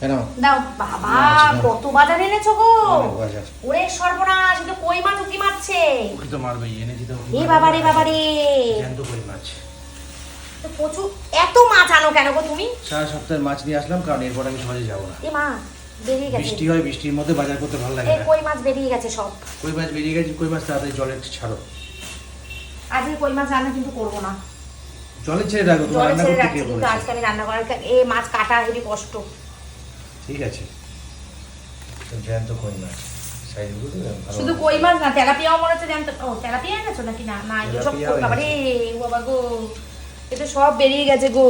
কেন? দাও বাবা কত বাজার এনেছো গো? ওরে সর্বনাশ তো কই মাছ উকি মারছে? ওকে তো মারবে এনেছি তো এ বাবা রে বাবা রে জ্যান্ত কই মাছ তো প্রচুর এত মাছ আনো কেন গো তুমি? সারা সপ্তাহের মাছ নিয়ে আসলাম কারণ এরপর আমি সহজে যাব না। এ মা বেরিয়ে গেছে। বৃষ্টি হয় বৃষ্টির মধ্যে বাজার করতে ভালো লাগে না। কই মাছ বেরিয়ে গেছে সব? কই মাছ বেরিয়ে গেছে কই মাছ তাড়াতাড়ি জলে ছাড়ো। আজকে কই মাছ রান্না কিন্তু করব না। জলে ছেড়ে রাখো তোমার জলে রান্না ছেড়ে করতে কে কিন্তু আজকে আমি রান্না করার এ মাছ কাটা হেবি কষ্ট। ঠিক আছে। জ্যান্ত কই মাছ? সাইজ শুধু কই মাছ না তেলাপিয়াও মনে হচ্ছে জানতো ও তেলাপিয়া এনেছো নাকি? না না এগুলো সব তেলাপিয়াও ও বাবা গো এ তো সব বেরিয়ে গেছে গো।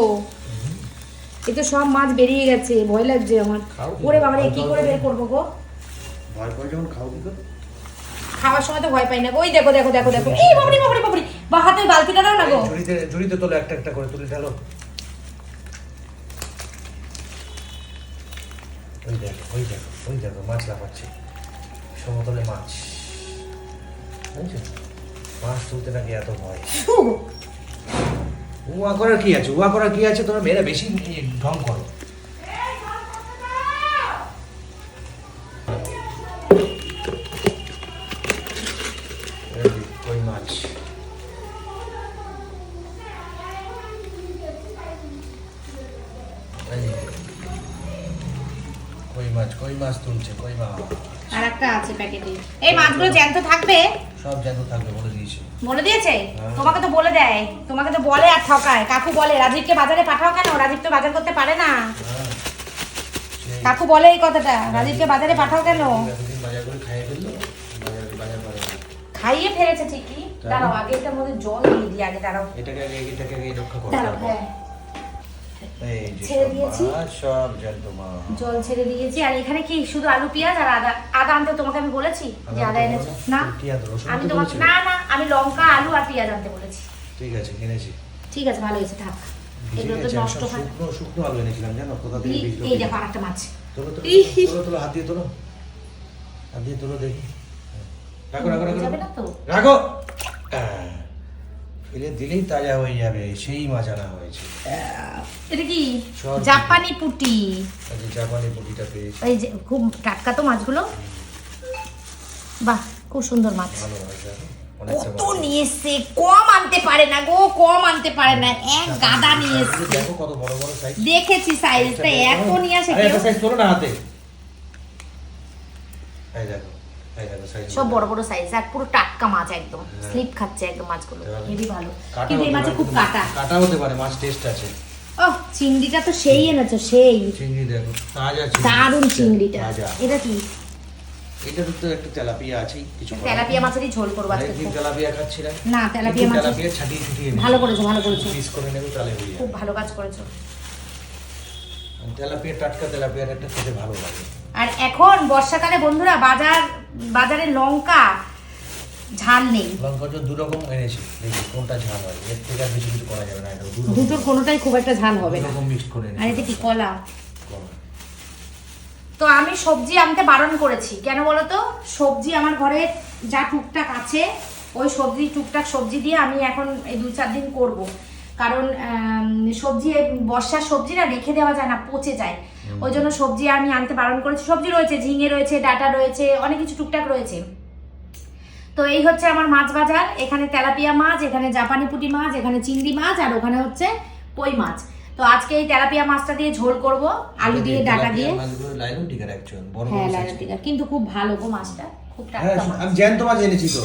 এ তো সব মাছ বেরিয়ে গেছে ভয় লাগছে আমার। খাও কি? ওরে বাবা কি করে বের করব গো? ভয় করে যখন খাও কি করে? খাওয়ার সময় তো ভয় পাই না ওই দেখো দেখো দেখো দেখো। এই বাবরি বাবরি বাবরি বা হাতে বালতিটা দাও না গো। ঝুড়িতে ঝুড়িতে তোলো একটা একটা করে তুলে ঢালো ওই দেখো ওই দেখো ওই দেখো, মাছ লাফাচ্ছে সমতলে মাছ। বুঝছ? মাছ তুলতে নাকি এত ভয়? উয়া করার কি আছে? উয়া করার কি আছে? তোমরা মেয়েরা বেশি ঢং করো। কই মাছ তুলছে কই মাছ? আর একটা আছে প্যাকেটে। এই মাছগুলো জ্যান্ত থাকবে? সব জ্যান্ত থাকবে বলে দিয়েছে। বলে দিয়েছে? হ্যাঁ। তোমাকে তো বলে দেয়। তোমাকে তো বলে আর ঠকায়। কাকু বলে রাজীবকে বাজারে পাঠাও কেন? রাজীব তো বাজার করতে পারে না। হ্যাঁ কাকু বলে এই কথাটা। রাজীবকে বাজারে পাঠাও কেন? বাজার করে খাইয়ে ফেলল বাজার বাজার করে। খাইয়ে ফেলেছে ঠিকই? দাঁড়াও আগে এটার মধ্যে জল দিয়ে দিই আগে দাঁড়াও। এটাকে আগে এটাকে আগে রক্ষা করো ছেড়ে দিয়েছি। সব জল ছেড়ে দিয়েছি। আর এখানে কি শুধু আলু পেঁয়াজ আর আদা? আদা আনতে তোমাকে আমি বলেছি যে আদা এনেছো। না আমি তোমাকে না না আমি লঙ্কা আলু আর পেঁয়াজ আনতে বলেছি। ঠিক আছে কিনেছি ঠিক আছে ভালো হয়েছে থাক। এগুলো তো নষ্ট হয়। শুকনো শুকনো আলু এনেছিলাম জানো? কোথা থেকে এই- দেখো আরেকটা মাছ। তোলো তোলো তোলো তোলো হাত দিয়ে তোলো। হাত দিয়ে তোলো দেখি। রাখো রাখো রাখো। যাবে না তো? রাখো। ফেলে দিলেই তাজা হয়ে যাবে সেই মাছ আনা হয়েছে। এটা কি? জাপানি পুটি। আজকে জাপানি পুটিটা পেয়েছি। এই যে খুব টাটকা তো মাছগুলো? বাহ খুব সুন্দর মাছ। ভালো কত নিয়ে এসছে কম আনতে পারে না গো কম আনতে পারে না এক গাদা নিয়ে এসছে দেখেছি সাইজটা এত নিয়ে আসে কেউ সাইজ না হাতে এই দেখো এই দেখো সাইজ সব বড় বড় সাইজ আর পুরো টাটকা মাছ একদম। হ্যাঁ। স্লিপ খাচ্ছে একদম মাছগুলো হেবি ভালো। কিন্তু এই মাছে খুব কাটা। কাটা হতে পারে মাছ টেস্ট আছে। ও চিংড়িটা তো সেই এনেছো সেই। চিংড়ি দেখো তাজা চিংড়ি। দারুণ চিংড়িটা। এটা কি? এটা তো একটা তেলাপিয়া আছেই কিছু তেলাপিয়া মাছেরই ঝোল করব আজকে। তেলাপিয়া খাচ্ছি না। না তেলাপিয়া মাছ তেলাপিয়া ছাটিয়ে ছুটিয়ে ভালো করেছ ভালো করেছ। পিস করে নেবে তাহলে হয়ে খুব ভালো কাজ করেছ। তেলাপিয়া টাটকা তেলাপিয়ার একটা খেতে ভালো লাগে। আর এখন বর্ষাকালে বন্ধুরা বাজার বাজারে লঙ্কা ঝাল নেই। লঙ্কা তো দু রকম এনেছি দেখি কোনটা ঝাল হয়। এর থেকে আর বেশি কিছু করা যাবে না এটা দুটোর কোনোটাই খুব একটা ঝাল হবে না। রকম মিক্সড করে আর কি কলা? কলা। তো আমি সবজি আনতে বারণ করেছি। কেন বলো তো সবজি আমার ঘরে যা টুকটাক আছে ওই সবজি টুকটাক সবজি দিয়ে আমি এখন এই দু চার দিন করব। কারণ সবজি বর্ষার সবজি না রেখে দেওয়া যায় না পচে যায়। ওই জন্য সবজি আমি আনতে বারণ করেছি। সবজি রয়েছে ঝিঙে রয়েছে ডাটা রয়েছে অনেক কিছু টুকটাক রয়েছে। তো এই হচ্ছে আমার মাছ বাজার। এখানে তেলাপিয়া মাছ এখানে জাপানি পুঁটি মাছ এখানে চিংড়ি মাছ আর ওখানে হচ্ছে কই মাছ। তো আজকে এই তেলাপিয়া মাছটা দিয়ে ঝোল করব আলু দিয়ে ডাটা দিয়ে। হ্যাঁ কিন্তু খুব ভালো গো মাছটা খুব হ্যাঁ টাটকা আমি জ্যান্ত মাছ এনেছি তো।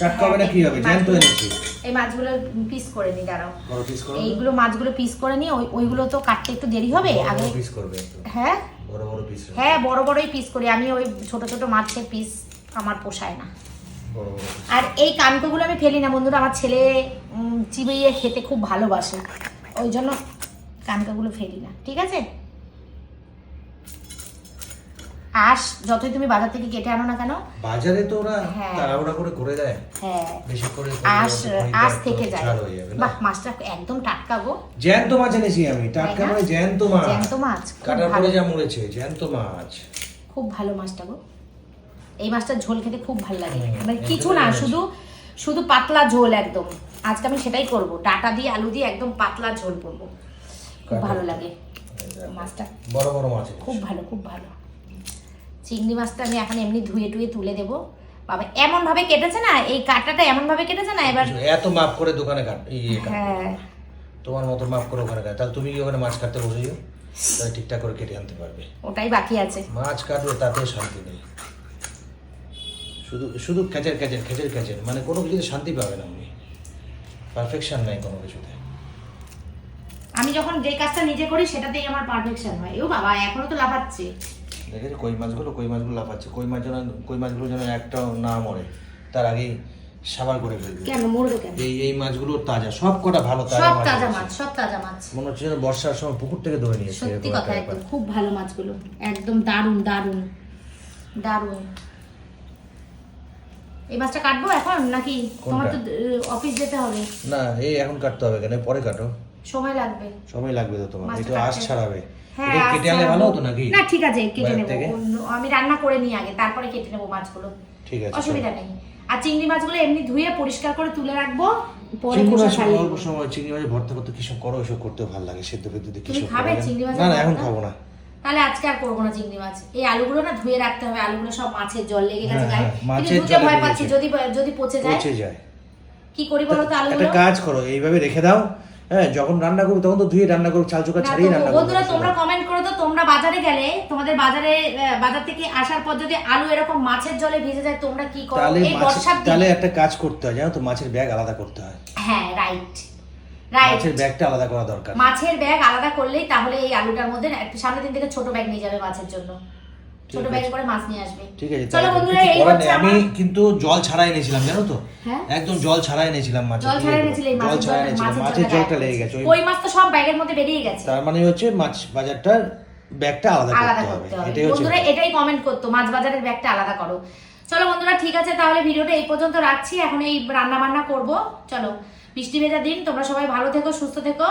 টাটকা হবে না কি হবে? জ্যান্ত এনেছি। এই মাছগুলো পিস করে নি দাঁড়াও। বড় পিস করো এইগুলো মাছগুলো পিস করে নি ওই ওইগুলো তো কাটতে একটু দেরি হবে আগে পিস করবে হ্যাঁ? বড় বড় পিস হ্যাঁ বড় বড়ই পিস করি আমি ওই ছোট ছোট মাছের পিস আমার পোষায় না। আর এই কানকোগুলো আমি ফেলি না বন্ধুরা আমার ছেলে চিবিয়ে খেতে খুব ভালোবাসে। ওই জন্য কানকাগুলো ফেলি না ঠিক আছে? আস যতই তুমি বাজার থেকে কেটে আনো না কেন। বাজারে তো ওরা হ্যাঁ। তাড়াহুড়া করে করে দেয়। হ্যাঁ। বেশি করে থেকে যায়। হয়ে বাহ মাছটা একদম টাটকা গো। জ্যান্ত মাছ এনেছি আমি টাটকা মানে জ্যান্ত মাছ। জ্যান্ত মাছ কাটার পরে যা মরেছে জ্যান্ত মাছ। খুব ভালো মাছটা গো। এই মাছটার ঝোল খেতে খুব ভালো লাগে। মানে কিছু না শুধু শুধু পাতলা ঝোল একদম। আজকে আমি সেটাই করব। ডাটা দিয়ে আলু দিয়ে একদম পাতলা ঝোল করব। খুব ভালো লাগে মাছটা। বড় বড় মাছ খুব ভালো খুব ভালো। চিংড়ি মাছটা আমি এখন এমনি ধুয়ে টুয়ে তুলে দেবো। বাবা এমন ভাবে কেটেছে না এই কাটাটা এমন ভাবে কেটেছে না এবার এত মাপ করে দোকানে কাট হ্যাঁ। তোমার মতো মাপ করে ওখানে কাট তাহলে তুমি কি ওখানে মাছ কাটতে বসে যাও? তাহলে ঠিকঠাক করে কেটে আনতে পারবে। ওটাই বাকি আছে। মাছ কাটবে তাতে শান্তি নেই। শুধু শুধু ক্যাচের ক্যাচের খেচের ক্যাচের মানে কোনো কিছুতে শান্তি পাবে না উনি। পারফেকশন নাই কোনো কিছুতে। আমি যখন যে কাজটা নিজে করি সেটাতেই আমার পারফেকশন হয়। ও বাবা এখনও তো লাফাচ্ছে। দেখেছি কই মাছগুলো কই মাছগুলো লাফাচ্ছে কই মাছ যেন কই মাছগুলো যেন একটাও না মরে তার আগেই সাবার করে ফেলবে কেন মরবে কেন? এই এই মাছগুলো তাজা সব কটা ভালো তাজা সব তাজা মাছ সব তাজা মাছ। মনে হচ্ছে যেন বর্ষার সময় পুকুর থেকে ধরে নিয়েছে সত্যি কথা একদম খুব ভালো মাছগুলো একদম দারুণ দারুণ দারুণ। এই মাছটা কাটবো এখন নাকি তোমার তো অফিস যেতে হবে? না এই এখন কাটতে হবে কেন? পরে কাটো। সময় লাগবে। সময় লাগবে তো তোমার একটু আঁশ ছাড়াবে। হ্যাঁ এটা কেটে আনলে ভালো হতো নাকি? না ঠিক আছে কেটে নেব। আমি রান্না করে নিই আগে তারপরে কেটে নেব মাছগুলো। ঠিক আছে অসুবিধা নেই। আর চিংড়ি মাছগুলো এমনি ধুয়ে পরিষ্কার করে তুলে রাখব মাছ ছাড়িয়ে অল্প সময় চিংড়ি মাছ ভর্তা করতে কিসব করো এসব করতে ভালো লাগে সেদ্ধ ফেদ্ধ দিয়ে তুমি খাবে চিংড়ি মাছের না না এখন খাব না। তাহলে আজকে আর করব না চিংড়ি মাছ। এই আলুগুলো না ধুয়ে রাখতে হবে আলুগুলো সব মাছের জল লেগে গেছে হ্যাঁ, গায়ে। হ্যাঁ, মাছের ধুতে ভয় পাচ্ছি যদি যদি পচে যায়। পচে যায়। কি করি বলো তো একটা আলুগুলো? কাজ করো এইভাবে রেখে দাও হ্যাঁ যখন রান্না করবে তখন তো ধুয়ে রান্না করবে চাল চোখা ছাড়িয়ে রান্না বন্ধুরা তোমরা কমেন্ট করো তো তোমরা বাজারে গেলে তোমাদের বাজারে বাজার থেকে আসার পর যদি আলু এরকম মাছের জলে ভিজে যায় তোমরা কি করো? তাহলে তাহলে একটা কাজ করতে হয় জানো তো মাছের ব্যাগ আলাদা করতে হয়। হ্যাঁ রাইট রাইট মাছের ব্যাগটা আলাদা করা দরকার। মাছের ব্যাগ আলাদা করলেই তাহলে এই আলুটার মধ্যে সামনের দিন থেকে ছোট ব্যাগ নিয়ে যাবে মাছের জন্য। ছোট। করে মাছ নিয়ে আসবে। ঠিক আছে চলো তাহলে বন্ধুরা এই হচ্ছে আমি কিন্তু জল ছাড়াই এনেছিলাম জানো তো? হ্যাঁ? একদম জল ছাড়াই এনেছিলাম মাছের জল ছাড়াই ইয়েগুলো। জল ছাড়াই এনেছিলাম মাছের মাছের জলটা জলটা লেগে গেছে। ওই- মাছ তো সব ব্যাগের মধ্যে বেরিয়ে গেছে। তার মানে হচ্ছে মাছ বাজারটার ব্যাগটা আলাদা আলাদা করতে হবে করতে হবে। এটাই হচ্ছে বন্ধুরা এটাই কমেন্ট করতো মাছ বাজারের ব্যাগটা আলাদা করো। চলো বন্ধুরা ঠিক আছে তাহলে ভিডিওটা এই পর্যন্ত রাখছি। এখন এই রান্না বান্না করব। চলো বৃষ্টি ভেজা দিন। তোমরা সবাই ভালো থেকো সুস্থ থেকো।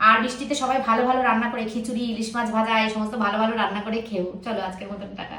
আর বৃষ্টিতে সবাই ভালো ভালো রান্না করে, খিচুড়ি, ইলিশ মাছ ভাজা, এই সমস্ত ভালো ভালো রান্না করে খেও চলো আজকের মতন টাকা